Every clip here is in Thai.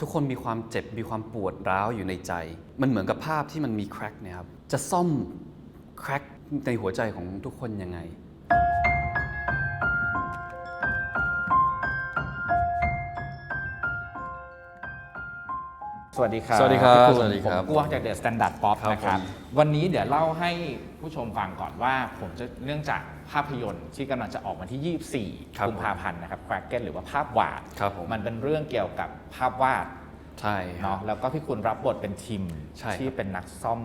ทุกคนมีความเจ็บมีความปวดร้าวอยู่ในใจ มันเหมือนกับภาพที่มันมีแครกเนี่ยครับจะซ่อมแครกในหัวใจของทุกคนยังไง วัสดีครับสวัสดีครับพี่ณสวัสดีครับผมกวางจากเดอะสแตนดาร์ดป๊อปครับนะครับ ผม วันนี้เดี๋ยวเล่าให้ผู้ชมฟังก่อนว่า ผมจะเนื่องจากภาพยนตร์ที่กำลังจะออกวันที่24 กุมภาพันธ์นะครับแควกเกนหรือว่าภาพวาด ครับผม มันเป็นเรื่องเกี่ยวกับภาพวาดใช่ครัเนาะบแล้วก็พี่คุณรับบทเป็นทีมใช่ครับที่เป็นนักซ่อม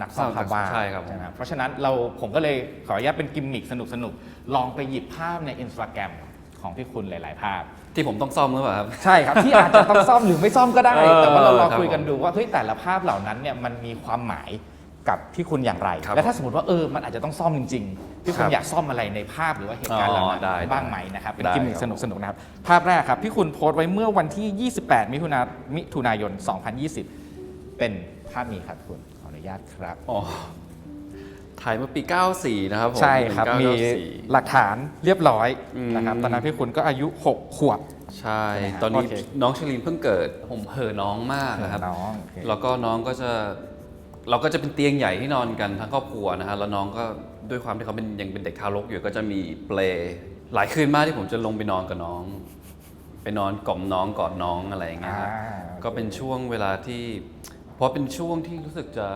นักซ่อมซ่อมภาพวาดใช่ครับผมไหมเพราะฉะนั้นเราผมก็เลยขออนุญาตเป็นกิมมิคสนุกๆลองไปหยิบภาพในอินสตาแกรม ของพี่คุณหลาย ๆ ภาพที่ผมต้องซ่อมหรือเปล่าครับ ใช่ครับ ที่อาจจะต้องซ่อมหรือไม่ซ่อมก็ได้ เออแต่ว่าเราลองครับคุยกันดูว่าเฮ้ยแต่ละภาพเหล่านั้นเนี่ยมันมีความหมายกับพี่คุณอย่างไร ครับและถ้าสมมติว่าเออมันอาจจะต้องซ่อมจริงๆพี่คุคณรับอยากซ่อมอะไรในภาพหรือว่าเหตุการณ์เหล่าอ๋อนั้นได้บ้างไหมนะครับเป็นได้กิมมิคครับ สนุกสนุกๆนะครับภาพแรกครับพี่คุณโพสต์ไว้เมื่อวันที่ 28 มิถุนามิถุนายน 2020 เป็นภาพนี้ครับคุณขออนุญาตครับ อ๋อ ถ่ายเมื่อปี 94 นะครับผมใช่ครับ 1994มีหลักฐานเรียบร้อยอืมนะครับตอนนั้นพี่คุณก็อายุ 6 ขวบ ใช่ใช่ไหมฮะตอนนี้โอเค น้องชลินเพิ่งเกิด ผมเห่อะน้องมากนะครับ น้องโอเค แล้วก็น้องก็จะเราก็จะเป็นเตียงใหญ่ที่นอนกันทั้งครอบครัวนะฮะแล้วน้องก็ด้วยความที่เขาเป็นยังเป็นเด็กทารกอยู่ก็จะมีเปลหลายคืนมากที่ผมจะลงไปนอนกับน้อง ไปนอนกล่อมน้องกอดน้องอะไรอย่างเงี้ยครับอ่าก็เป็นช่วงเวลาที่ เพราะเป็นช่วงที่รู้สึกจะ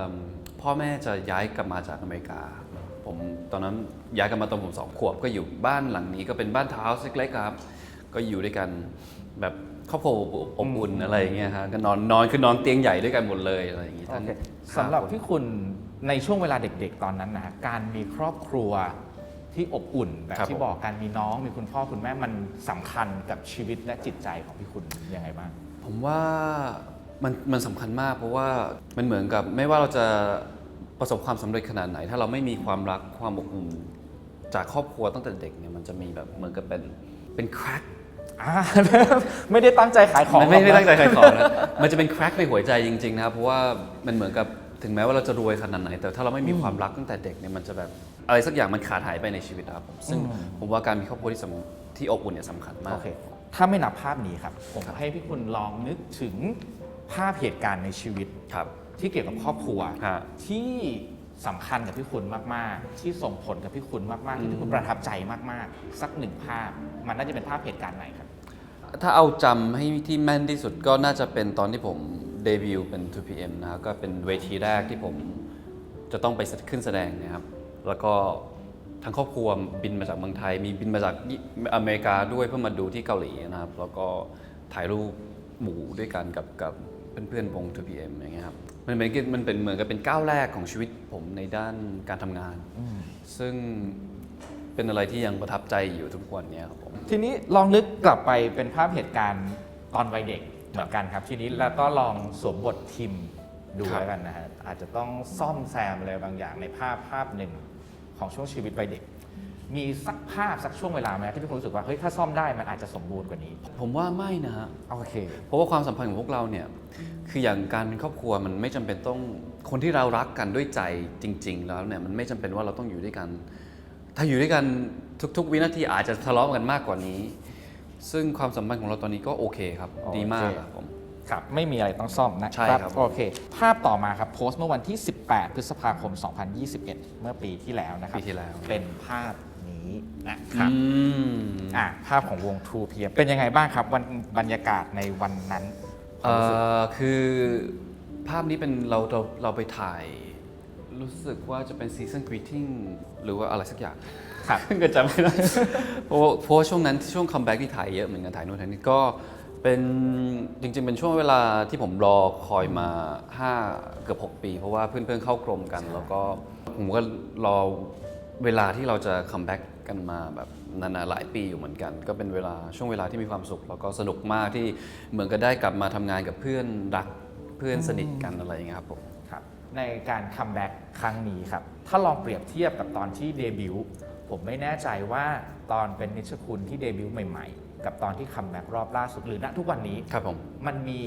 พ่อแม่จะย้ายกลับมาจากอเมริกา ผมตอนนั้นย้ายกลับมาตอนผมสองขวบก็อยู่บ้านหลังนี้ก็เป็นบ้านทาวน์เล็กๆครับ ก็อยู่ด้วยกันแบบครอบครัวอบอุ่นอะไรอย่างเงี้ยฮะก็นอนนอนคือนอนเตียงใหญ่ด้วยกันหมดเลยอะไรอย่างงี้โอทั้งเคห้าสำหรับคนพี่คุณในช่วงเวลาเด็กๆ ตอนนั้นนะการมีครอบครัวที่อบอุ่นแบบครับที่ผมบอกการมีน้องมีคุณพ่อคุณแม่มันสำคัญกับชีวิตและจิตใจของพี่คุณยังไงบ้างผมว่า มันมันสำคัญมากเพราะว่ามันเหมือนกับไม่ว่าเราจะประสบความสำเร็จขนาดไหน ถ้าเราไม่มีความรักความอบอุ่นจากครอบครัวตั้งแต่เด็กเนี่ยมันจะมีแบบเหมือนกับเป็นเป็นแครกอ่า ไม่ได้ตั้งใจขายของไม่ไม่หรไม่อกนะตั้งใจขายของนะมันจะเป็นแครกในหัวใจจริงๆนะครับเพราะว่ามันเหมือนกับถึงแม้ว่าเราจะรวยขนาดไหน แต่ถ้าเราไม่มีความรักตั้งแต่เด็กเนี่ยมันจะแบบอะไรสักอย่างมันขาดหายไปในชีวิตนะครับผมซึ่งผมว่าการมีครอบครัวที่สำที่อบอุ่นเนี่ยสำคัญมาก โอเค ถ้าไม่นับภาพนี้ครับ ผมให้พี่คุณลองนึกถึง ภาพเหตุการณ์ในชีวิต ครับ ที่เกี่ยวกับครอบครัว ฮะ ที่สำคัญกับพี่คุณมาก ๆ ที่ส่งผลกับพี่คุณมาก ๆ ที่พี่คุณประทับใจมาก ๆ สักหนึ่งภาพ มันน่าจะเป็นภาพเหตุการณ์ไหนครับ ถ้าเอาจำให้ที่แม่นที่สุดก็น่าจะเป็นตอนที่ผมเดบิวต์เป็น 2PM นะครับก็เป็นเวทีแรกที่ผมจะต้องไปขึ้นแสดงนะครับ แล้วก็ทั้งครอบครัวบินมาจากเมืองไทย มีบินมาจากญี่อเมริกาด้วยเพื่อมาดูที่เกาหลีนะครับ แล้วก็ถ่ายรูปหมู่ด้วยกันกับกับ เพื่อนๆวง 2PM อย่างเงี้ยครับมันเป็นมันเป็นเหมือนกับเป็นก้าวแรกของชีวิตผมในด้านการทำงาน ซึ่งเป็นอะไรที่ยังประทับใจอยู่ทุกวันเนี้ยครับผมทีนี้ลองนึกกลับไปเป็นภาพเหตุการณ์ตอนวัยเด็กเหมือนกันครับทีนี้แล้วก็ลองสวมบททิมดูครับแล้วกันนะฮะอาจจะต้องซ่อมแซมอะไรบางอย่างในภาพภาพหนึ่งของช่วงชีวิตวัยเด็ก มีสักภาพสักช่วงเวลาไหมที่พี่คุณรู้สึกว่าเฮ้ยถ้าซ่อมได้มันอาจจะสมบูรณ์กว่านี้ ผมว่าไม่นะฮะ โอเค เพราะว่าความสัมพันธ์ของพวกเราเนี่ย คืออย่างการเป็นครอบครัวมันไม่จำเป็นต้อง คนที่เรารักกันด้วยใจจริง ๆ แล้วเนี่ยมันไม่จำเป็นว่าเราต้องอยู่ด้วยกัน ถ้าอยู่ด้วยกันทุก ๆ วินาทีอาจจะทะเลาะกันมากกว่านี้ ซึ่งความสัมพันธ์ของเราตอนนี้ก็โอเคครับ โอเค ดีมากครับผม ครับไม่มีอะไรต้องซ่อมนะใช่ครับ โอเค ภาพต่อมาครับโพสต์เมื่อวันที่ 18 พฤษภาคม 2021 เมื่อปีที่แล้วนะครับปีที่แล้ว เป็นภาพ นี้นะครับอืมอะภาพของวง True PM เป็นยังไงบ้างครับวันบรรยากาศในวันนั้นควาเอ่มรู้สึกอคือภาพนี้เป็นเราเราเราไปถ่าย รู้สึกว่าจะเป็นซีซั n นกรีตติ้งหรือว่าอะไรสักอย่างครับก็จำไม่ได้เพราะว่าเพราะว่าช่วงนั้นช่วงคัมแบ็กที่ถ่ายเยอะเหมือนกันถ่ายนู่นถ่ายนี่ก็เป็นจริง ๆ เป็นช่วงเวลาที่ผมรอคอยมา 5 เกือบ 6 ปี เพราะว่าเพื่อนๆเข้ากรมกัน แล้วก็ผมก็รอ เวลาที่เราจะคัมแบ็กกันมาแบบนานๆหลายปีอยู่เหมือนกัน ก็เป็นเวลาช่วงเวลาที่มีความสุข แล้วก็สนุกมากที่เหมือนกับได้กลับมาทำงานกับเพื่อนรักเพื่อนสนิทกันอะไรอย่างเงี้ยครับผม ครับในการคัมแบ็กครั้งนี้ครับ ถ้าลองเปรียบเทียบกับตอนที่เดบิวต์ผมไม่แน่ใจว่าตอนเป็นนิชคุณที่เดบิวต์ใหม่ๆ กับตอนที่คัมแบ็กรอบล่าสุดหรือณทุกวันนี้ ครับผม มันมี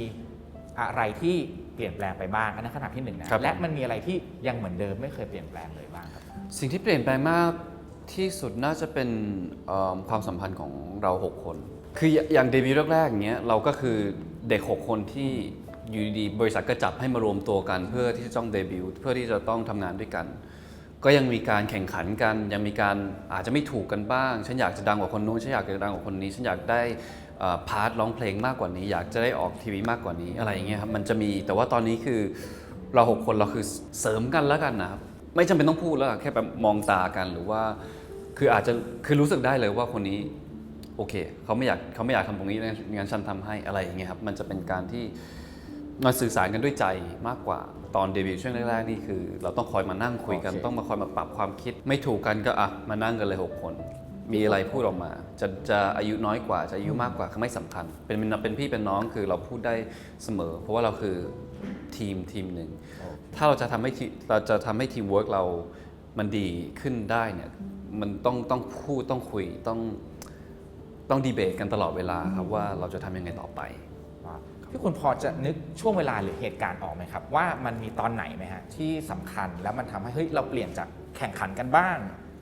อะไรที่เปลี่ยนแปลงไปบ้างอันนั้นขนาดที่หนึ่งนะครับ และผมมันมีอะไรที่ยังเหมือนเดิมไม่เคยเปลี่ยนแปลงเลยบ้างครับ สิ่งที่เปลี่ยนแปลงมากที่สุดน่าจะเป็นความสัมพันธ์ของเรา 6 คน คืออย่างเดบิวต์แรกๆอย่างเงี้ยเราก็คือเด็ก 6 คนที่อยู่ดีบริษัทก็จับให้มารวมตัวกัน เพื่อที่จะต้องเดบิวต์เพื่อที่จะต้องทำงานด้วยกัน ก็ยังมีการแข่งขันกัน ยังมีการอาจจะไม่ถูกกันบ้าง ฉันอยากจะดังกว่าคนนู้นฉันอยากจะดังกว่าคนนี้ ฉันอยากได้พาร์ทร้องเพลงมากกว่านี้ อยากจะได้ออกทีวีมากกว่านี้อะไรอย่างเงี้ยครับมันจะมีแต่ว่าตอนนี้คือเราหกคนเราคือเสริมกันแล้วกันนะครับ ไม่จำเป็นต้องพูดแล้วอะแค่แบบมองตากันหรือว่า คืออาจจะคือรู้สึกได้เลยว่าคนนี้ โอเคเขาไม่อยากเขาไม่อยากทำตรงนี้งั้นฉันทำให้อะไรอย่างเงี้ยครับมันจะเป็นการที่มาสื่อสารกันด้วยใจมากกว่าตอนเดบิวต์ช่วงแรกๆนี่คือ เราต้องคอยมานั่งคุยกัน โอเค ต้องมาคอยมาปรับความคิด ไม่ถูกกันก็อะมานั่งกันเลยหกคน มีอะไรพูดออกมา จะจะอายุน้อยกว่าจะอายุมากกว่าคือไม่สำคัญเป็นเป็นพี่เป็นน้องคือเราพูดได้เสมอ เพราะว่าเราคือ ทีมทีมหนึ่ง ถ้าเราจะทำให้ทีเราจะทำให้ทีมเวิร์กเรามันดีขึ้นได้เนี่ยมันต้องต้องพูดต้องคุยต้องต้องดีเบตกันตลอดเวลาครับว่าเราจะทำยังไงต่อไปว่าพี่คุณพอจะนึกช่วงเวลาหรือเหตุการณ์ออกไหมครับ ว่ามันมีตอนไหนไหมฮะที่สำคัญแล้วมันทำให้เฮ้ยเราเปลี่ยนจากแข่งขันกันบ้าง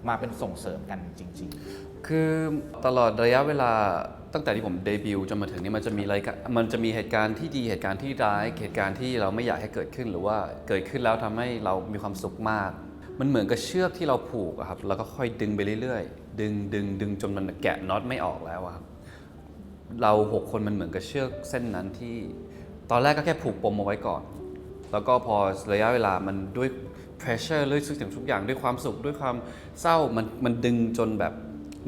มาเป็นส่งเสริมกันจริงคือตลอดระยะเวลา ตั้งแต่ที่ผมเดบิวต์จนมาถึงนี่มันจะมีรายการมันจะมีเหตุการณ์ที่ดีเหตุการณ์ที่ร้ายเหตุการณ์ที่เราไม่อยากให้เกิดขึ้นหรือว่าเกิดขึ้นแล้วทำให้เรามีความสุขมาก มันเหมือนกับเชือกที่เราผูกอะครับแล้วก็ค่อยดึงไปเรื่อยๆ ดึงดึงดึงจนมันแกะน็อตไม่ออกแล้วอะครับเราหกคนมันเหมือนกับเชือกเส้นนั้นที่ ตอนแรกก็แค่ผูกปมเอาไว้ก่อน แล้วก็พอระยะเวลามันด้วย pressure ด้วยทุกสิ่งทุกอย่างด้วยความสุขด้วยความเศร้ามันมันดึงจนแบบ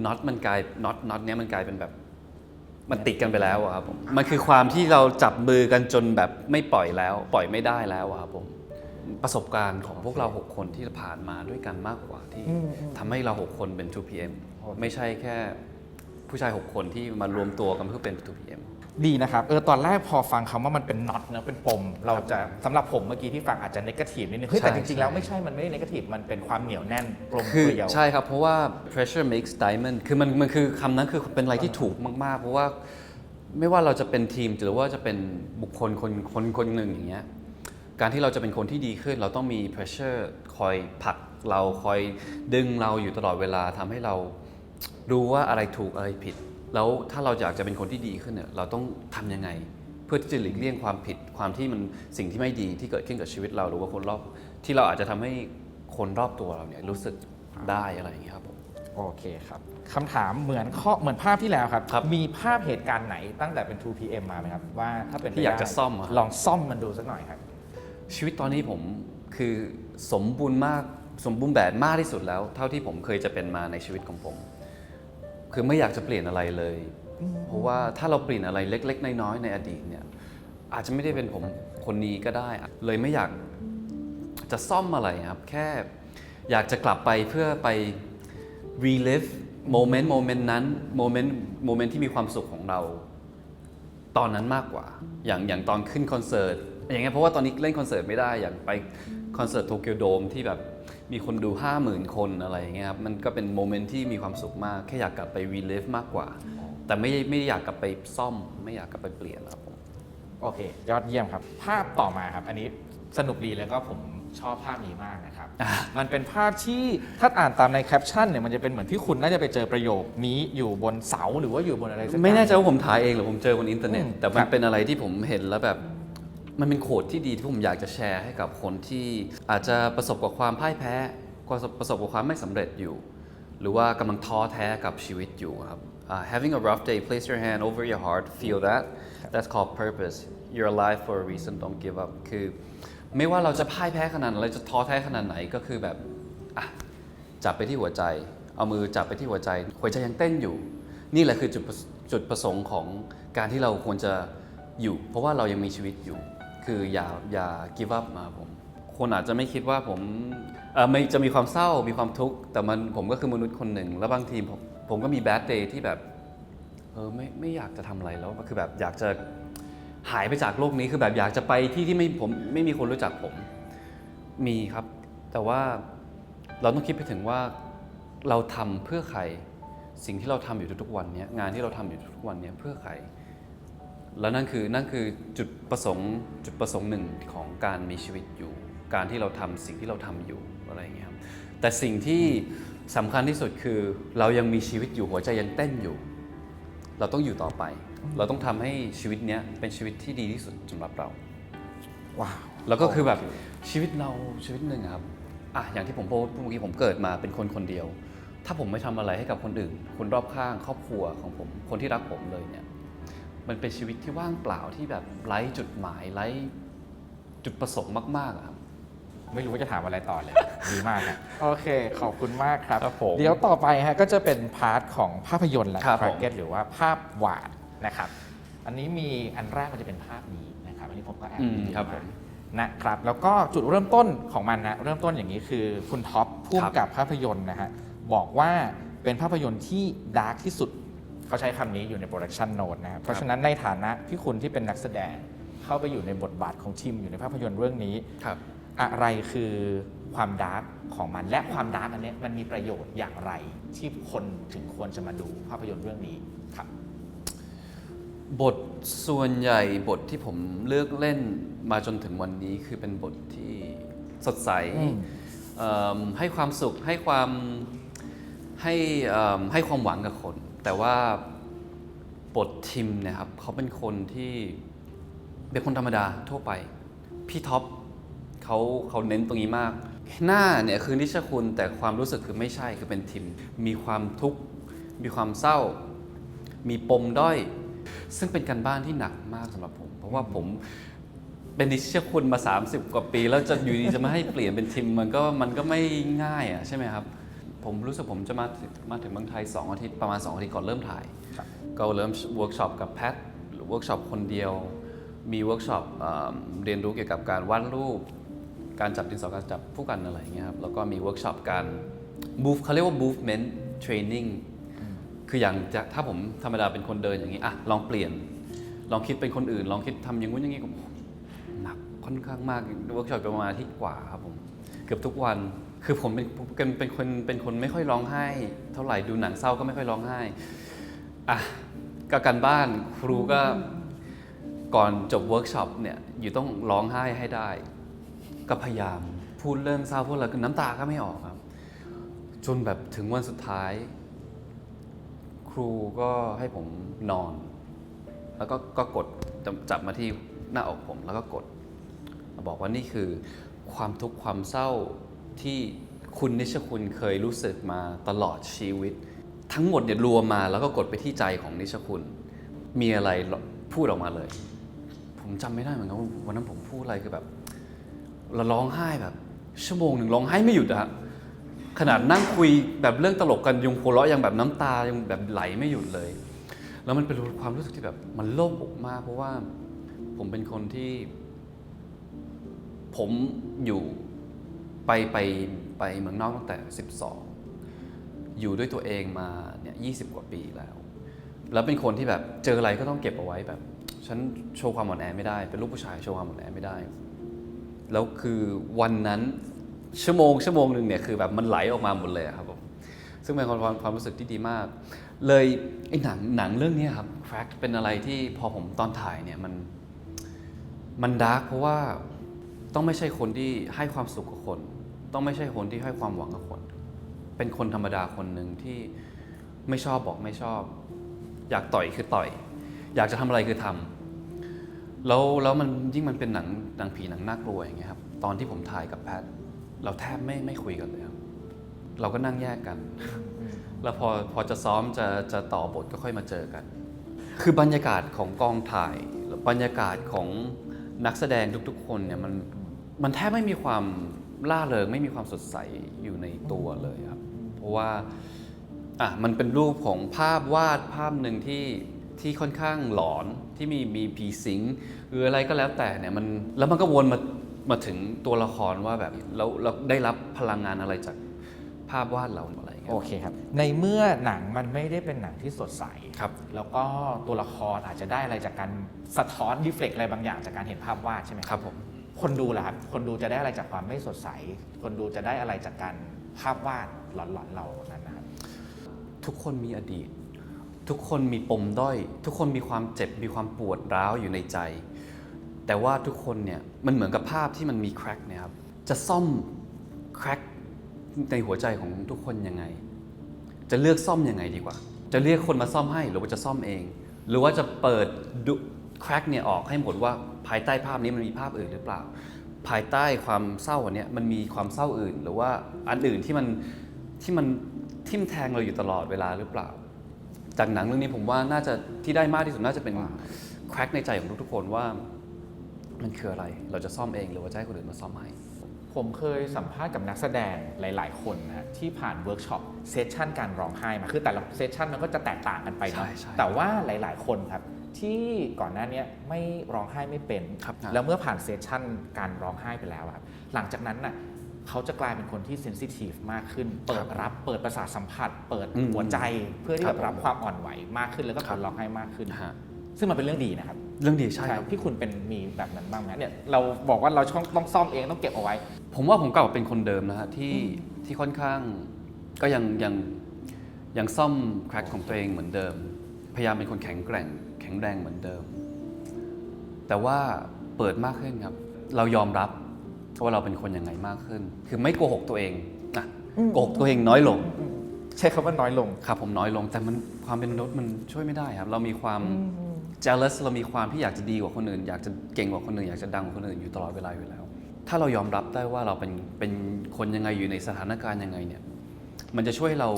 น็อตมันกลายน็อตน็อตเนี้ยมันกลายเป็นแบบ มันติดกันไปแล้วอะครับผมมันคือความที่เราจับมือกันจนแบบไม่ปล่อยแล้ว ปล่อยไม่ได้แล้วอะครับผมประสบการณ์ของพวกเรา 6 คนที่ผ่านมาด้วยกันมากกว่าที่อืมอืมทำให้เรา 6 คนเป็น 2PM โอเคไม่ใช่แค่ผู้ชาย 6 คนที่มารวมตัวกันเพื่อเป็น 2PM ๆ ดีนะครับเออตอนแรกพอฟังคำว่ามันเป็นน็อตเนอะเป็นปม เราจะสำหรับผมเมื่อกี้ที่ฟังอาจจะนกาทีฟนิดนึงเฮ้ยแต่ใช่จริงๆแล้วใช่ไม่ใช่มันไม่ได้นกาทีฟมันเป็นความเหนียวแน่นกลมคือเกลียวใช่ครับ เพราะว่า pressure makes diamond คือมันมันคือคำนั้นคือเป็นอะไรที่ถูกมากๆ เพราะว่าไม่ว่าเราจะเป็นทีมหรือว่าจะเป็นบุคคลคนคนคนหนึ่งอย่างเงี้ยการที่เราจะเป็นคนที่ดีขึ้น เราต้องมี pressure คอยผลักเราคอยดึงเราอยู่ตลอดเวลาทำให้เรารู้ว่าอะไรถูกอะไรผิด แล้วถ้าเราอยากจะเป็นคนที่ดีขึ้นเนี่ยเราต้องทำยังไง เพื่อที่จะหลีกเลี่ยงความผิดความที่มันสิ่งที่ไม่ดีที่เกิดขึ้นกับชีวิตเราหรือว่าคนรอบที่เราอาจจะทำให้คนรอบตัวเราเนี่ยรู้สึกได้อะไรอย่างเงี้ยครับผมโอเคครับคำถามเหมือนข้อเหมือนภาพที่แล้วครับครับมีภาพเหตุการณ์ไหนตั้งแต่เป็น 2PM มาไหมครับ ว่าถ้าเป็นไปที่อยากได้จะซ่อมอะครับลองซ่อมมันดูสักหน่อยครับ ชีวิตตอนนี้ผมคือสมบูรณ์มากสมบูรณ์แบบมากที่สุดแล้ว เท่าที่ผมเคยจะเป็นมาในชีวิตของผม คือไม่อยากจะเปลี่ยนอะไรเลย เพราะว่าถ้าเราเปลี่ยนอะไรเล็ก ๆ น้อยๆในอดีตเนี่ยอาจจะไม่ได้เป็นผมคนนี้ก็ได้ เลยไม่อยากจะซ่อมอะไรครับ แค่อยากจะกลับไปเพื่อไป relive โมเมนต์โมเมนต์นั้นโมเมนต์โมเมนต์ที่มีความสุขของเรา ตอนนั้นมากกว่า อย่างอย่างตอนขึ้นคอนเสิร์ตอย่างเงี้ยเพราะว่าตอนนี้เล่นคอนเสิร์ตไม่ได้อย่างไปคอนเสิร์ตโตเกียวโดมที่แบบ มีคนดู 50,000 คนอะไรอย่างเงี้ยครับมันก็เป็นโมเมนต์ที่มีความสุขมาก แค่อยากกลับไป relive มากกว่า แต่ไม่ไม่ได้อยากกลับไปซ่อม ไม่อยากกลับไปเปลี่ยนครับผมโอเค ยอดเยี่ยมครับ ภาพต่อมาครับ อันนี้สนุกดีแล้วก็ผมชอบภาพนี้มากนะครับ มันเป็นภาพที่ถ้าอ่านตามในแคปชั่นเนี่ยมันจะเป็นเหมือนที่คุณน่าจะไปเจอประโยคนี้อยู่บนเสาหรือว่าอยู่บนอะไรสักอย่างไม่แน่ใจว่าผมถ่ายเองหรือผมเจอบนอินเทอร์เน็ตอืมแต่คมัรันบเป็นอะไรที่ผมเห็นแล้วแบบ มันเป็นโคดที่ดีที่ผมอยากจะแชร์ให้กับคนที่อาจจะประสบกับความพ่ายแพ้ประสบประสบกับความไม่สำเร็จอยู่ หรือว่ากำลังท้อแท้กับชีวิตอยู่ครับ Uh, having a rough day place your hand over your heart feel that that's called purpose you're alive for a reason don't give up คือ ไม่ว่าเราจะพ่ายแพ้ขนาดไหนเราจะท้อแท้ขนาดไหนก็คือแบบอะจับไปที่หัวใจ เอามือจับไปที่หัวใจ หัวใจยังเต้นอยู่ นี่แหละคือจุดจุดประสงค์ของการที่เราควรจะอยู่ เพราะว่าเรายังมีชีวิตอยู่ คืออย่าอย่า give up มาผม คนอาจจะไม่คิดว่าผมเออไม่จะมีความเศร้ามีความทุกข์แต่มันผมก็คือมนุษย์คนหนึ่ง แล้วบางทีผมผมก็มี bad day ที่แบบเออไม่ไม่อยากจะทำอะไรแล้วคือแบบอยากจะหายไปจากโลกนี้คือแบบอยากจะไปที่ที่ไม่ผมไม่มีคนรู้จักผมมีครับ แต่ว่าเราต้องคิดไปถึงว่าเราทำเพื่อใคร สิ่งที่เราทำอยู่ทุกๆวันนี้งานที่เราทำอยู่ทุกๆวันนี้เพื่อใคร แล้วนั่นคือนั่นคือจุดประสงค์จุดประสงค์หนึ่งของการมีชีวิตอยู่ การที่เราทำสิ่งที่เราทำอยู่อะไรอย่างเงี้ยครับแต่สิ่งที่สำคัญที่สุดคือเรายังมีชีวิตอยู่หัวใจยังเต้นอยู่ เราต้องอยู่ต่อไป เราต้องทำให้ชีวิตเนี้ยเป็นชีวิตที่ดีที่สุดสำหรับเราว้าวแล้วก็คือแบบโเชีวิตเราชีวิตหนึ่งอะครับอะอย่างที่ผมพูดเมื่อกี้ผมเกิดมาเป็นคนคนเดียว ถ้าผมไม่ทำอะไรให้กับคนอื่น คนรอบข้างครอบครัวของผมคนที่รักผมเลยเนี่ย มันเป็นชีวิตที่ว่างเปล่าที่แบบไร้จุดหมายไร้จุดประสงค์มากๆอะครับ ไม่รู้ว่าจะถามอะไรต่อเลย ดีมากครับ โอเค ขอบคุณมากครับ ครับผมเดี๋ยวต่อไปฮะก็จะเป็นพาร์ทของภาพยนตร์และครับทาผมร์เก็ตหรือว่าภาพวาดนะครับ อันนี้มีอันแรกมันจะเป็นภาพนี้นะครับ อันนี้ผมก็แอบอืมดูครับผมนะครับ แล้วก็จุดเริ่มต้นของมันนะ เริ่มต้นอย่างนี้คือคุณท็อปพุ่มครับกับภาพยนตร์นะฮะ บอกว่าเป็นภาพยนตร์ที่ดาร์กที่สุด เขาใช้คำนี้อยู่ในโปรดักชันโน e นะครับ เพราะฉะนั้นในฐานะที่คุณที่เป็นนักแสดงเข้าไปอยู่ในบทบาทของทีมอยู่ในภาพยนตร์เรื่องนี้ ครับอะไรคือความดาร์กของมัน และความดาร์กอันเนี้ยมันมีประโยชน์อย่างไร ที่คนถึงควรจะมาดูภาพยนตร์เรื่องนี้ครับ บทส่วนใหญ่บทที่ผมเลือกเล่นมาจนถึงวันนี้คือเป็นบทที่สดใสอืม เอิ่มให้ความสุขให้ความให้เอิ่มให้ความหวังกับคน แต่ว่าบททิมเนะครับเขาเป็นคนที่เป็นคนธรรมดาทั่วไป พี่ท็อปเขาเขาเน้นตรงนี้มาก หน้าเนี่ยคือนิชคุณแต่ความรู้สึกคือไม่ใช่คือเป็นทิม มีความทุกข์ มีความเศร้า มีปมด้อย ซึ่งเป็นการบ้านที่หนักมากสำหรับผม เพราะว่าผมเป็นนิชคุณมา 30 กว่าปี แล้วจะอยู่ดีจะมาให้เปลี่ยนเป็นทิมมันก็มันก็ไม่ง่ายอะใช่ไหมครับ ผมรู้สึกผมจะมาถึงมาถึงเมืองไทย 2 อาทิตย์ประมาณ 2 อาทิตย์ก่อนเริ่มถ่ายครับก็เริ่มเวิร์กช็อปกับแพทหรือเวิร์กช็อปคนเดียว มีเวิร์กช็อปเอ่อเรียนรู้เกี่ยวกับการวาดรูป การจับดินสอการจับผู้กันอะไรอย่างเงี้ยครับแล้วก็มีเวิร์กช็อปการ move เขาเรียกว่า movement training คืออย่างจะถ้าผมธรรมดาเป็นคนเดินอย่างนี้อะลองเปลี่ยน ลองคิดเป็นคนอื่น ลองคิดทำอย่างงู้นอย่างนี้ก็หนักค่อนข้างมากเวิร์กช็อปประมาณอาทิตย์กว่าครับผมเกือบทุกวัน คือผมเป็นเป็นเป็นคนเป็นคนไม่ค่อยร้องไห้ เท่าไหร่ดูหนังเศร้าก็ไม่ค่อยร้องไห้อะก็การบ้านครูก็ก่อนจบเวิร์กช็อปเนี่ยอยู่ต้องร้องไห้ให้ได้ ก็พยายามพูดเรื่องเศร้าพูดอะไรก็น้ำตาก็ไม่ออกครับ จนแบบถึงวันสุดท้าย ครูก็ให้ผมนอน แล้วก็ก็กดจจับมาที่หน้าอกผมแล้วก็กด บอกว่านี่คือความทุกข์ความเศร้า ที่คุณนิชคุณเคยรู้สึกมาตลอดชีวิต ทั้งหมดเนี่ยรวมมาแล้วก็กดไปที่ใจของนิชคุณ มีอะไรพูดออกมาเลย ผมจำไม่ได้เหมือนกันวันนั้นผมพูดอะไรคือแบบเราร้องไห้แบบ ชั่วโมงหนึ่งร้องไห้ไม่หยุดอะขนาดนั่งคุยแบบเรื่องตลกกันยุงหัวเราะยังแบบน้ำตายังแบบไหลไม่หยุดเลย แล้วมันเป็นความรู้สึกที่แบบมันโล่งอกมากเพราะว่าผมเป็นคนที่ ผมอยู่ ไปไปไปเมืองนอกตั้งแต่ 12 อยู่ด้วยตัวเองมาเนี่ยยีกว่าปีแล้ว แล้วเป็นคนที่แบบเจออะไรก็ต้องเก็บเอาไว้แบบ ฉันโชว์ความอ่อนแอไม่ได้ เป็นลูกผู้ชายโชว์ความอ่อนแอไม่ได้ แล้วคือวันนั้นชั่วโมงชั่วโมงหนึ่งเนี่ยคือแบบมันไหลออกมาหมดเลยครับผมซึ่งเป็นความความความรู้สึกที่ดีมาก เลยไอ้หนังหนังเรื่องนี้ครับแฟกเป็นอะไรที่พอผมตอนถ่ายเนี่ยมันมันดาร์กเพราะว่าต้องไม่ใช่คนที่ให้ความสุขกับคน ต้องไม่ใช่คนที่ให้ความหวังกับคน เป็นคนธรรมดาคนหนึ่งที่ไม่ชอบบอกไม่ชอบ อยากต่อยคือต่อย อยากจะทำอะไรคือทำแล้วแล้วมันยิ่งมันเป็นหนังหนังผีหนังน่ากลัวอย่างเงี้ยครับตอนที่ผมถ่ายกับแพทเราแทบไม่ไม่คุยกันเลยครับเราก็นั่งแยกกัน แล้วพอพอจะซ้อมจะจะต่อบทก็ค่อยมาเจอกัน คือบรรยากาศของกองถ่ายหรือบรรยากาศของนักแสดงทุกๆ คนเนี่ยมันมันแทบไม่มีความ ล่าเริงไม่มีความสดใสอยู่ในตัวเลยครับ เพราะว่าอะมันเป็นรูปของภาพวาดภาพหนึ่งที่ที่ค่อนข้างหลอนที่มีมีผีสิงหรืออะไรก็แล้วแต่เนี่ยมันแล้วมันก็วนมามาถึงตัวละครว่าแบบแล้วเราได้รับพลังงานอะไรจากภาพวาดเราอะไรอย่างเงี้ย โอเคครับ ในเมื่อหนังมันไม่ได้เป็นหนังที่สดใส ครับ แล้วก็ตัวละครอาจจะได้อะไรจากการสะท้อนรีเฟล็กอะไรบางอย่างจากการเห็นภาพวาดใช่ไหมครับผม คนดูล่ะครับคนดูจะได้อะไรจากความไม่สดใส คนดูจะได้อะไรจากการภาพวาดหลอนๆเรานั้นนะครับทุกคนมีอดีต ทุกคนมีปมด้อย ทุกคนมีความเจ็บมีความปวดร้าวอยู่ในใจ แต่ว่าทุกคนเนี่ยมันเหมือนกับภาพที่มันมีแครกเนี่ยครับจะซ่อมแครกในหัวใจของทุกคนยังไง จะเลือกซ่อมยังไงดีกว่า จะเรียกคนมาซ่อมให้หรือว่าจะซ่อมเอง หรือว่าจะเปิดดู แครกเนี่ยออกให้หมดว่าภายใต้ภาพนี้มันมีภาพอื่นหรือเปล่า ภายใต้ความเศร้าอันเนี้ยมันมีความเศร้าอื่น หรือว่าอันอื่นที่มันที่มันทิ่มแทงเราอยู่ตลอดเวลาหรือเปล่า จากหนังเรื่องนี้ผมว่าน่าจะที่ได้มากที่สุดน่าจะเป็นแครกในใจของทุกๆคนว่ามันคืออะไร เราจะซ่อมเองหรือว่าจะให้คนอื่นมาซ่อมให้ผมเคยสัมภาษณ์กับนักแสดงหลาย ๆ คนนะที่ผ่านเวิร์กช็อปเซสชันการร้องไห้มาคือแต่ละเซสชันมันก็จะแตกต่างกันไปเนาะใช่ใช่แต่ว่าหลาย ๆ คนครับ ที่ก่อนหน้าเนี้ยไม่ร้องไห้ไม่เป็น ครับแล้วเมื่อผ่านเซสชันการร้องไห้ไปแล้วอะครับหลังจากนั้นน่ะเขาจะกลายเป็นคนที่เซนซิทีฟมากขึ้น เปิดรับเปิดประสาทสัมผัส เปิดอืมหัวใจเพื่อที่ครัจะบรับความอ่อนไหวมากขึ้นแล้วก็ครักาบรร้องไห้มากขึ้นนะฮะซึ่งมันเป็นเรื่องดีนะครับเรื่องดีใช่ครับ พี่คุณเป็นมีแบบนั้นบ้างไหมเนี่ยเราบอกว่าเราต้องต้องซ่อมเองต้องเก็บเอาไว้ ผมว่าผมกลับมาเป็นคนเดิมนะฮะที่ที่ค่อนข้างก็ยังยังยังซ่อมแครกของตัวเองเหมือนเดิม พยายามเป็นคนแข็งแกร่งแข็งแรงเหมือนเดิม แต่ว่าเปิดมากขึ้นครับ เรายอมรับว่าเราเป็นคนยังไงมากขึ้น คือไม่โกหกตัวเองนะโกหกตัวเองน้อยลง ใช้คำว่าน้อยลงครับผมน้อยลง แต่มันความเป็นมนุษย์มันช่วยไม่ได้ครับ เรามีความ jealous เรามีความที่อยากจะดีกว่าคนอื่น อยากจะเก่งกว่าคนอื่น อยากจะดังกว่าคนอื่นอยู่ตลอดเวลาอยู่แล้ว ถ้าเรายอมรับได้ว่าเราเป็นเป็นคนยังไงอยู่ในสถานการณ์ยังไงเนี่ย มันจะช่วยให้เรา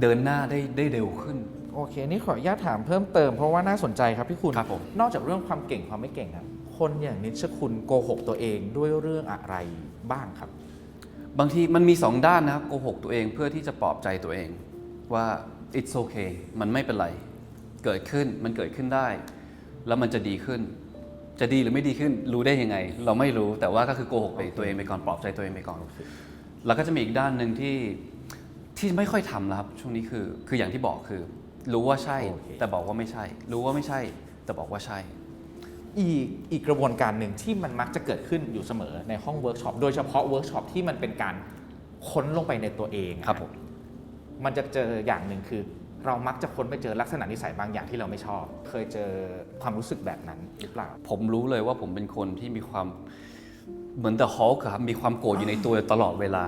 เดินหน้าได้ได้เร็วขึ้น โอเค นี่ขออนุญาตถามเพิ่มเติมเพราะว่าน่าสนใจครับพี่คุณครับผม นอกจากเรื่องความเก่งความไม่เก่งครับ คนอย่างนิชคุณโกหกตัวเองด้วยเรื่องอะไรบ้างครับ บางทีมันมีสองด้านนะครับโกหกตัวเองเพื่อที่จะปลอบใจตัวเองว่า it's okay มันไม่เป็นไร เกิดขึ้นมันเกิดขึ้นได้ แล้วมันจะดีขึ้น จะดีหรือไม่ดีขึ้นรู้ได้ยังไง เราไม่รู้แต่ว่าก็คือโกหกไปตัวเองไปก่อนปลอบใจตัวเองไปก่อน แล้วก็จะมีอีกด้านหนึ่งที่ที่ไม่ค่อยทำแล้วครับช่วงนี้คือคืออย่างที่บอกคือ รู้ว่าใช่ โอเค แต่บอกว่าไม่ใช่ รู้ว่าไม่ใช่ แต่บอกว่าใช่ อีกอีกกระบวนการหนึ่งที่มันมักจะเกิดขึ้นอยู่เสมอในห้องเวิร์กช็อปโดยเฉพาะเวิร์กช็อปที่มันเป็นการค้นลงไปในตัวเองอะครับผม มันจะเจออย่างหนึ่งคือ เรามักจะค้นไปเจอลักษณะนิสัยบางอย่างที่เราไม่ชอบ เคยเจอความรู้สึกแบบนั้นหรือเปล่า ผมรู้เลยว่าผมเป็นคนที่มีความเหมือนแต่ฮอลครับมีความโกรธอยู่ในตัวตลอดเวลา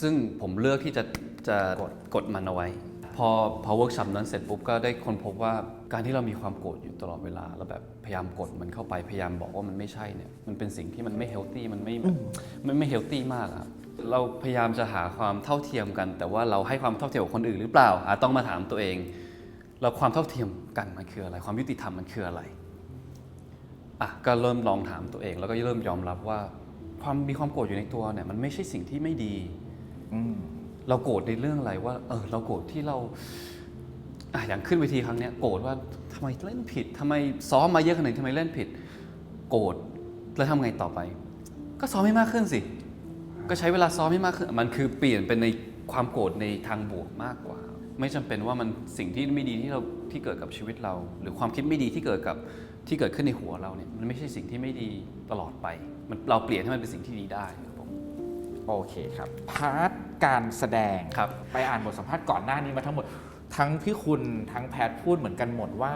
ซึ่งผมเลือกที่จะจะกด กดมันเอาไว้ พอพอเวิร์กช็อปนั้นเสร็จปุ๊บก็ได้คนพบว่าการที่เรามีความโกรธอยู่ตลอดเวลา แล้วแบบพยายามกดมันเข้าไปพยายามบอกว่ามันไม่ใช่เนี่ยมันเป็นสิ่งที่มันไม่เฮลตี้มันไม่ไม่ไม่เฮลตี้มากอะครับเราพยายามจะหาความเท่าเทียมกัน แต่ว่าเราให้ความเท่าเทียมกับคนอื่นหรือเปล่าอาจต้องมาถามตัวเอง เราความเท่าเทียมกันมันคืออะไร ความยุติธรรมมันคืออะไรอะก็เริ่มลองถามตัวเอง แล้วก็เริ่มยอมรับว่า ความมีความโกรธอยู่ในตัวเนี่ยมันไม่ใช่สิ่งที่ไม่ดีอื เราโกรธในเรื่องอะไรว่า เออ เราโกรธที่เราอะอย่างขึ้นเวทีครั้งเนี้ยโกรธว่าทำไมเล่นผิดทำไมซ้อมมาเยอะขนาดนี้ทำไมเล่นผิด โกรธแล้วทำไงต่อไป ก็ซ้อมให้มากขึ้นสิ ก็ใช้เวลาซ้อมให้มากขึ้น มันคือเปลี่ยนเป็นในความโกรธในทางบวกมากกว่า ไม่จำเป็นว่ามันสิ่งที่ไม่ดีที่เราที่เกิดกับชีวิตเรา หรือความคิดไม่ดีที่เกิดกับที่เกิดขึ้นในหัวเราเนี่ยมันไม่ใช่สิ่งที่ไม่ดีตลอดไป มันเราเปลี่ยนให้มันเป็นสิ่งที่ดีได้ โอเคครับพาร์ทการแสดงครับไปอ่านบทสัมภาษณ์ก่อนหน้านี้มาทั้งหมด ทั้งพี่คุณทั้งแพทพูดเหมือนกันหมดว่า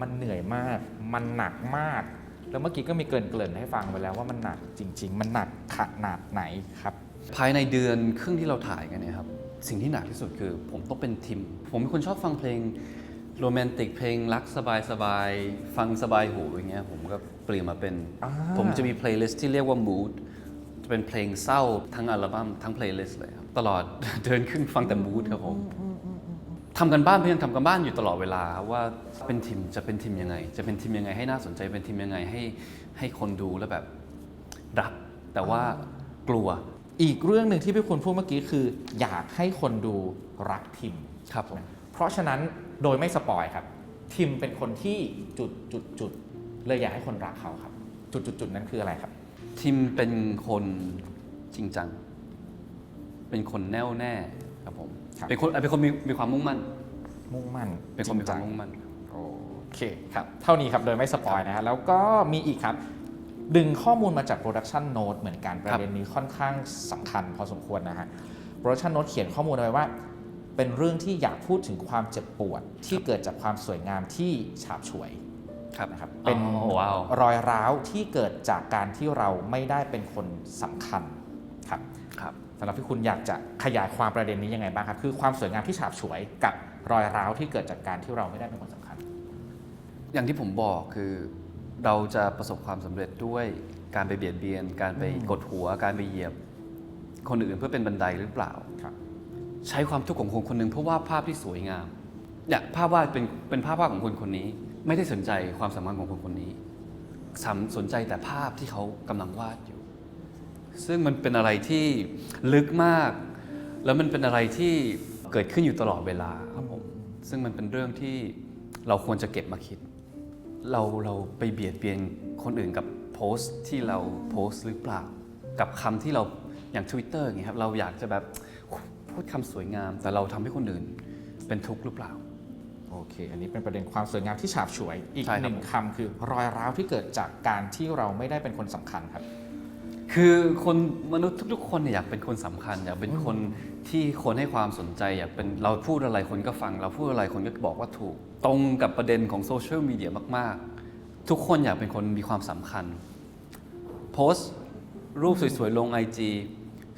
มันเหนื่อยมาก มันหนักมาก แล้วเมื่อกี้ก็มีเกรินเกริ่นๆให้ฟังไปแล้วว่ามันหนักจริง ๆ มันหนักขนาดไหนครับ ภายในเดือนครึ่งที่เราถ่ายกันเนี่ยครับสิ่งที่หนักที่สุดคือ ผมต้องเป็นทีมผมเป็นคนชอบฟังเพลงโรแมนติกเพลงรักสบายสบายๆฟังสบายหูอย่างเงี้ยผมก็เปลี่ยนมาเป็นอ่าผมจะมีเพลย์ลิสต์ที่เรียกว่า mood จะเป็นเพลงเศร้าทั้งอัลบั้มทั้งเพลย์ลิสต์เลยครับ ตลอด เดินครึ่งฟังแต่ mood ครับผมทำกันบ้านพยายามทำกันบ้านอยู่ตลอดเวลาว่าเป็นทีมจะเป็นทีมยังไง จะเป็นทีมยังไงให้น่าสนใจเป็นทีมยังไงให้ให้คนดูแล้วแบบรักแต่ว่ากลัว อีกเรื่องหนึ่งที่พี่คุณพูดเมื่อกี้คือ อยากให้คนดูรักทิมครับผมเพราะฉะนั้นโดยไม่สปอยครับทิมเป็นคนที่จุดจุดจุดเลยอยากให้คนรักเขาครับ จุดจุดจุดนั้นคืออะไรครับ ทิมเป็นคนจริงจัง เป็นคนแน่วแน่ครับผมครับ เป็นคนเป็นคนมีมีความมุ่งมั่น มุ่งมั่นเป็นคนมีจริงคจัวามงมุ่งมั่น โอเคครับ เท่านี้ครับโดยไม่สปอยนะฮะแล้วก็มีอีกครับ ดึงข้อมูลมาจากโปรดักชันโน้ตเหมือนกันประเด็นนี้ค่อนข้างสำคัญพอสมควรนะฮะโปรดักชันโน้ตเขียนข้อมูลเอาไว้ว่า เป็นเรื่องที่อยากพูดถึงความเจ็บปวดที่เกิดจากความสวยงามที่ฉาบฉวย ครับนะครับอ๋อเป็นว้าวรอยร้าวที่เกิดจากการที่เราไม่ได้เป็นคนสำคัญครับครับสำหรับที่คุณอยากจะขยายความประเด็นนี้ยังไงบ้างครับ คือความสวยงามที่ฉาบฉวยกับรอยร้าวที่เกิดจากการที่เราไม่ได้เป็นคนสำคัญ อย่างที่ผมบอกคือเราจะประสบความสำเร็จด้วยการไปเบียดเบียน การไปกดหัว การไปเหยียบ คนอื่นเพื่อเป็นบันไดหรือเปล่าครับใช้ความทุกข์ของคนคนหนึ่งเพื่อวาดภาพที่สวยงาม อยากภาพวาดเป็นเป็นภาพวาดของคนคนนี้ ไม่ได้สนใจความสามารถของคนคนนี้สสนใจแต่ภาพที่เขากำลังวาดอยู่ ซึ่งมันเป็นอะไรที่ลึกมาก แล้วมันเป็นอะไรที่เกิดขึ้นอยู่ตลอดเวลาครับผม ซึ่งมันเป็นเรื่องที่เราควรจะเก็บมาคิด เราเราไปเบียดเบียนคนอื่นกับโพสต์ที่เราโพสต์หรือเปล่า กับคำที่เราอย่าง Twitter อย่างเงี้ยครับ เราอยากจะแบบพูดคำสวยงาม แต่เราทำให้คนอื่นเป็นทุกข์หรือเปล่า โอเค อันนี้เป็นประเด็นความสวยงามที่ฉาบฉวย อีกใช่ครับ หนึ่งคำคือรอยร้าวที่เกิดจากการที่เราไม่ได้เป็นคนสำคัญครับ คือคนมนุษย์ทุกๆ คนเนี่ยอยากเป็นคนสำคัญ อยากเป็นคนที่คนให้ความสนใจอยากเป็นเราพูดอะไรคนก็ฟัง เราพูดอะไรคนก็บอกว่าถูก ตรงกับประเด็นของโซเชียลมีเดียมากๆ ทุกคนอยากเป็นคนมีความสำคัญ โพสต์รูปสวยๆ ลง IG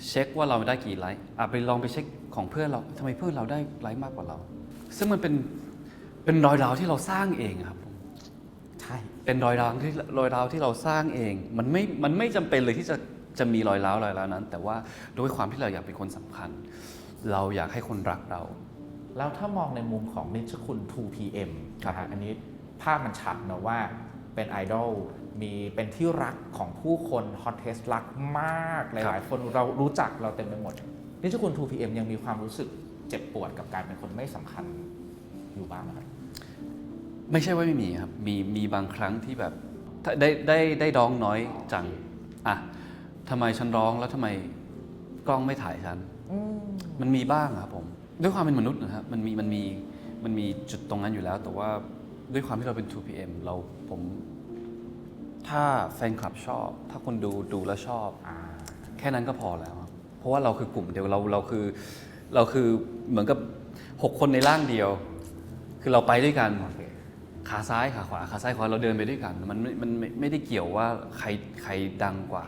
เช็คว่าเราได้กี่ไลค์อะไปลองไปเช็คของเพื่อนเราทำไมเพื่อนเราได้ไลค์มากกว่าเรา ซึ่งมันเป็น เป็นรอยร้าวที่เราสร้างเองอะครับผมใช่ เป็นรอยร้าวที่รอยร้าวที่เราสร้างเอง มันไม่ มันไม่จำเป็นเลยที่จะจะมีรอยร้าวรอยร้าวนั้น แต่ว่าด้วยความที่เราอยากเป็นคนสำคัญ เราอยากให้คนรักเรา แล้วถ้ามองในมุมของนิชคุณ 2PM ครับนะฮะอันนี้ภาพมันชัดนะว่าเป็นไอดอลมีเป็นที่รักของผู้คนฮอตเทสรักมาก หลายๆ คนเรารู้จักเราเต็มไปหมดนิชคุณ 2PM ยังมีความรู้สึกเจ็บปวดกับการเป็นคนไม่สำคัญอยู่บ้างไหมครับ ไม่ใช่ว่าไม่มีครับ มีมีบางครั้งที่แบบถ้าได้ได้ได้ร้องน้อยจัง อะทำไมฉันร้องแล้วทำไมกล้องไม่ถ่ายฉันมันมีบ้างครับผม ด้วยความเป็นมนุษย์นะครับมันมีมันมีมันมีจุดตรงนั้นอยู่แล้ว แต่ว่าด้วยความที่เราเป็น 2PM เราผมถ้าแฟนคลับชอบ ถ้าคนดูดูแล้วชอบ อ่าแค่นั้นก็พอแล้วครับเพราะว่าเราคือกลุ่มเดียวเราเราคือเราคือเหมือนกับ 6 คนในร่างเดียว คือเราไปด้วยกัน โอเค ขาซ้ายขาขวาขาซ้ายขวาเราเดินไปด้วยกัน มันไม่มันไม่ไม่ได้เกี่ยวว่าใครใครดังกว่า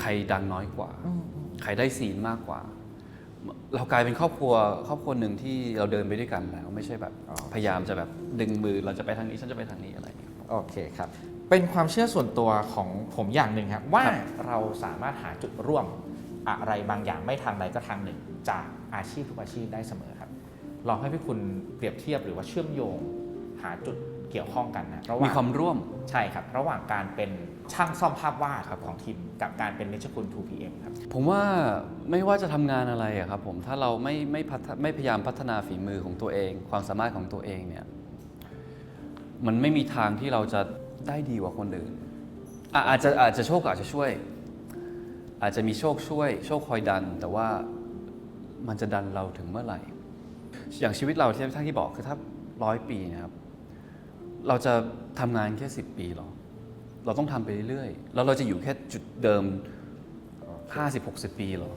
ใครดังน้อยกว่า ใครได้ซีนมากกว่า เรากลายเป็นครอบครัวครอบครัวหนึ่งที่เราเดินไปด้วยกันแล้ว ไม่ใช่แบบอ๋อพยายามจะแบบดึงมือเราจะไปทางนี้ฉันจะไปทางนี้อะไรอย่างเงี้ยโอเคครับ เป็นความเชื่อส่วนตัวของผมอย่างหนึ่งครับว่าครับเราสามารถหาจุดร่วมอะไรบางอย่างไม่ทางใดก็ทางหนึ่ง จากอาชีพทุกอาชีพได้เสมอครับลองให้พี่คุณเปรียบเทียบหรือว่าเชื่อมโยง หาจุดเกี่ยวข้องกันนะระหมีว่างความร่วมใช่ครับ ระหว่างการเป็นช่างซ่อมภาพวาดครับของทีมกับการเป็นนิชคุณ 2PM ครับ ผมว่าไม่ว่าจะทำงานอะไรอะครับผมถ้าเราไม่ไม่พัฒไม่พยายามพัฒนาฝีมือของตัวเอง ความสามารถของตัวเองเนี่ยมันไม่มีทางที่เราจะได้ดีกว่าคนอื่นอะอาจจะอาจจะโชคอาจจะช่วย อาจจะมีโชคช่วย โชคคอยดัน แต่ว่ามันจะดันเราถึงเมื่อไหร่ อย่างชีวิตเราที่ท่านที่บอกคือถ้าร้อยปีเนะครับ เราจะทำงานแค่สิบปีหรอ เราต้องทำไปเรื่อยๆ แล้วเราจะอยู่แค่จุดเดิม 50 60 ปีเหรอ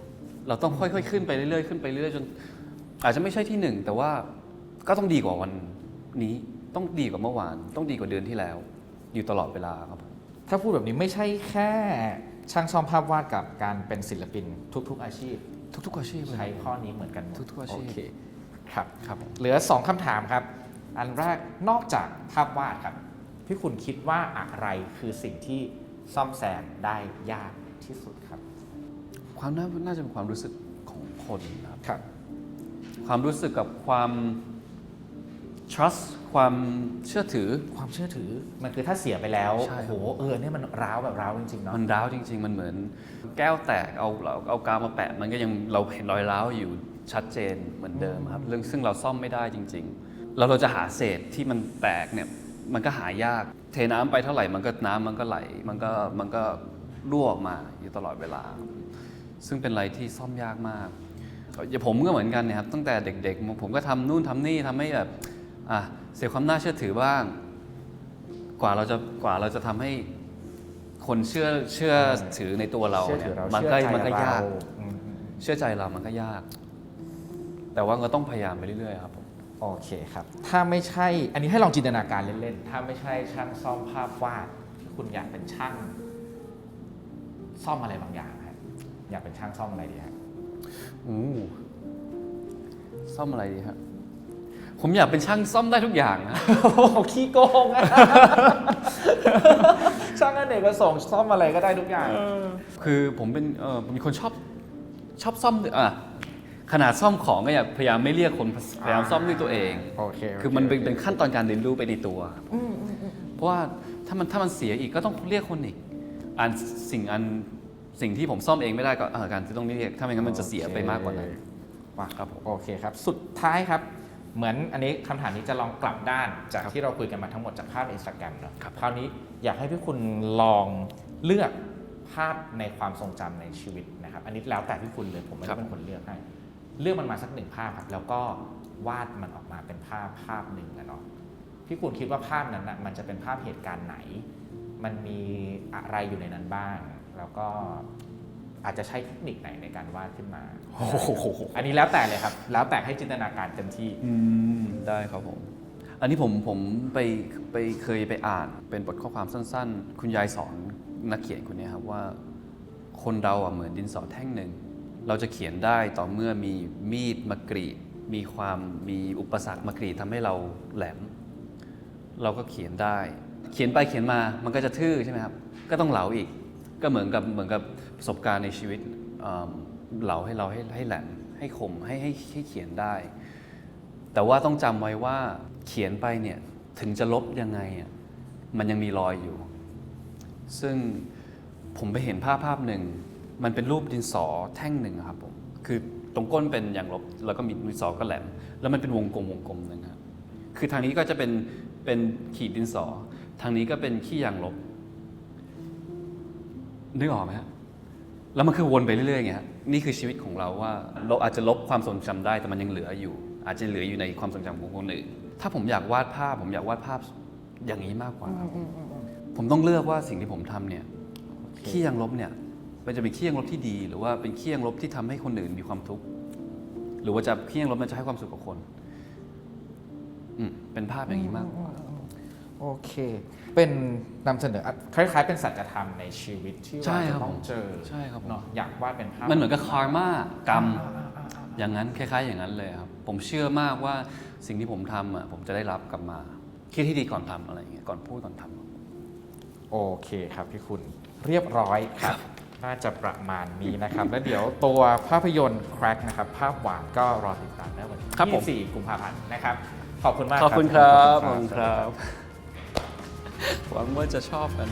เราต้องค่อย ๆ ขึ้นไปเรื่อยๆ ขึ้นไปเรื่อยๆ จน อาจจะไม่ใช่ที่หนึ่งแต่ว่าก็ต้องดีกว่าวันนี้ ต้องดีกว่าเมื่อวาน ต้องดีกว่าเดือนที่แล้ว อยู่ตลอดเวลาครับผมถ้าพูดแบบนี้ไม่ใช่แค่ช่างซ่อมภาพวาดกับการเป็นศิลปินทุก ๆ อาชีพ ทุก ๆ อาชีพเลยใช้ข้อนี้เหมือนกันหมดทุกๆอาชีพโอเคครับครับผมเหลือ 2คำถามครับ อันแรกนอกจากภาพวาดครับพี่คุณคิดว่าอะไรคือสิ่งที่ซ่อมแซมได้ยากที่สุดครับ ความน่าน่าจะเป็นความรู้สึกของคนนะครับครับ ความรู้สึกกับความ trust ความเชื่อถือ ความเชื่อถือมันคือถ้าเสียไปแล้วใช่ โอ้โหเออเนี่ยมันร้าวแบบร้าวจริงๆเนาะมันร้าวจริง ๆ มันเหมือน แก้วแตกเอาเอาเอากาวมาแปะ มันก็ยังเราเห็นรอยร้าวอยู่ชัดเจนเหมือนเดิมครับเรื่องซึ่งเราซ่อมไม่ได้จริง ๆ แล้วเราจะหาเศษที่มันแตกเนี่ยมันก็หายาก เทน้ำไปเท่าไหร่มันก็น้ำมันก็ไหล มันก็มันก็รั่วออกมาอยู่ตลอดเวลา ซึ่งเป็นอะไรที่ซ่อมยากมากอย่างผมก็เหมือนกันเนะครับตั้งแต่เด็กๆ ผมก็ทำนู่นทำนี่ทำให้แบบอะเสียความน่าเชื่อถือบ้าง กว่าเราจะกว่าเราจะทำให้คนเชื่อเชื่อถือในตัวเราเชื่อถือเรามันก็เชื่อใจมันก็ยากเรอืมเชื่อใจเรามันก็ยาก แต่ว่าก็ต้องพยายามไปเรื่อยๆครับผม โอเคครับ ถ้าไม่ใช่ อันนี้ให้ลองจินตนาการเล่น ๆ ถ้าไม่ใช่ช่างซ่อมภาพวาดที่คุณอยากเป็นช่าง ซ่อมอะไรบางอย่างฮะอยากเป็นช่างซ่อมอะไรดีฮะอู้ซ่อมอะไรดีครับผมอยากเป็นช่างซ่อมได้ทุกอย่างนะ โอ้โหขี้โกงอะ ช่างอเนกประสงค์ซ่อมอะไรก็ได้ทุกอย่าง คือผมเป็นเออมีคนชอบชอบซ่อมด้วยอะ ขนาดซ่อมของก็อยากพยายามไม่เรียกคนพยายามซ่อมด้วยตัวเองโอเคโอเคคือมันเป็นเป็นขั้นตอนการเรียนรู้ไปในตัวเพราะว่าถ้ามันถ้ามันเสียอีกก็ต้องเรียกคนอีกอันสิ่งอันสิ่งที่ผมซ่อมเองไม่ได้ก็เออการที่ต้องเรียกถ้าไม่งั้นมันจะเสียไปมากกว่านั้น ว่าครับผมโอเคครับ สุดท้ายครับ เหมือนอันนี้คำถามนี้จะลองกลับด้านจากครับที่เราคุยกันมาทั้งหมดจากภาพอินสตาแกรมเนาะครับคราวนี้อยากให้พี่คุณลองเลือกภาพในความทรงจำในชีวิตนะครับ อันนี้แล้วแต่พี่คุณเลยผมไม่ได้เป็นคนเลือกให้ เลือกมันมาสักหนึ่งภาพครับ แล้วก็วาดมันออกมาเป็นภาพภาพหนึ่งนะเนาะพี่คุณคิดว่าภาพนั้นนะมันจะเป็นภาพเหตุการณ์ไหน มันมีอะไรอยู่ในนั้นบ้าง แล้วก็อาจจะใช้เทคนิคไหนในการวาดขึ้นมาโอ้โหอันนี้แล้วแต่เลยครับ แล้วแต่ให้จินตนาการเต็มที่อืมได้ครับผม อันนี้ผมผมไปไปเคยไปอ่านเป็นบทข้อความสั้น ๆ คุณยายสอนนักเขียนคนนี้ครับว่า คนเราอะเหมือนดินสอแท่งหนึ่ง เราจะเขียนได้ต่อเมื่อมีมีดมากรีดมีความมีอุปสรรคมากรีดทำให้เราแหลม เราก็เขียนได้ เขียนไปเขียนมามันก็จะทื่อใช่ไหมครับ ก็ต้องเหลาอีก ก็เหมือนกับเหมือนกับประสบการณ์ในชีวิตเเหลาให้เราให้ให้แหลมให้คมให้ให้ให้เขียนได้ แต่ว่าต้องจำไว้ว่าเขียนไปเนี่ยถึงจะลบยังไงอะมันยังมีรอยอยู่ ซึ่งผมไปเห็นภาพภาพหนึ่ง มันเป็นรูปดินสอแท่งหนึ่งอะครับผมคือตรงก้นเป็นอย่างลบแล้วก็มีดินสอก็แหลม แล้วมันเป็นวงกลมวงกลมหนึงครับคือทางนี้ก็จะเป็นเป็นขีดดินสอ ทางนี้ก็เป็นขี้ยางลบนึกออกไหมฮะแล้วมันคือวนไปเรื่อยๆอย่างเงี้ยฮะนี่คือชีวิตของเราว่าเราอาจจะลบความทรงจำได้แต่มันยังเหลืออยู่ อาจจะเหลืออยู่ในความทรงจำของคนอื่นถ้าผมอยากวาดภาพ ผมอยากวาดภาพอย่างนี้มากกว่าครับผมต้องเลือกว่าสิ่งที่ผมทำเนี่ยขี้ยังลบเนี่ย มันจะเป็นขี้ยังลบที่ดี หรือว่าเป็นขี้ยังลบที่ทำให้คนอื่นมีความทุกข์หรือว่าจะขี้ยังลบมันจะให้ความสุขกับคนอืมเป็นภาพอย่างนี้มากกว่าโอเค เป็นนำเสนออะคล้าย ๆ เป็นสัจธรรมในชีวิตที่ใช่ว่าครัจะบต้องผมเจอใช่ครับผมเนาะอยากวาดเป็นภาพมันเหมือนกับคาร์มากรรมอ่าอ่าอ่าอ่าอย่างนั้นคล้าย ๆ อย่างนั้นเลยครับ ผมเชื่อมากว่าสิ่งที่ผมทำอะผมจะได้รับกลับมา คิดที่ดีก่อนทำอะไรอย่างเงี้ยก่อนพูดก่อนทำโอเคครับพี่คุณเรียบร้อยครับ น่าจะประมาณนี้นะครับ แล้วเดี๋ยวตัวภาพยนตร์ Crack นะครับ ภาพหวานก็รอติดตามได้วันครับผม ที่24กุมภาพันธ์นะครับ ขอบคุณมากขอบคุณครับขขออบบคุคุณณคครัรับบหวังว่าจะชอบกัน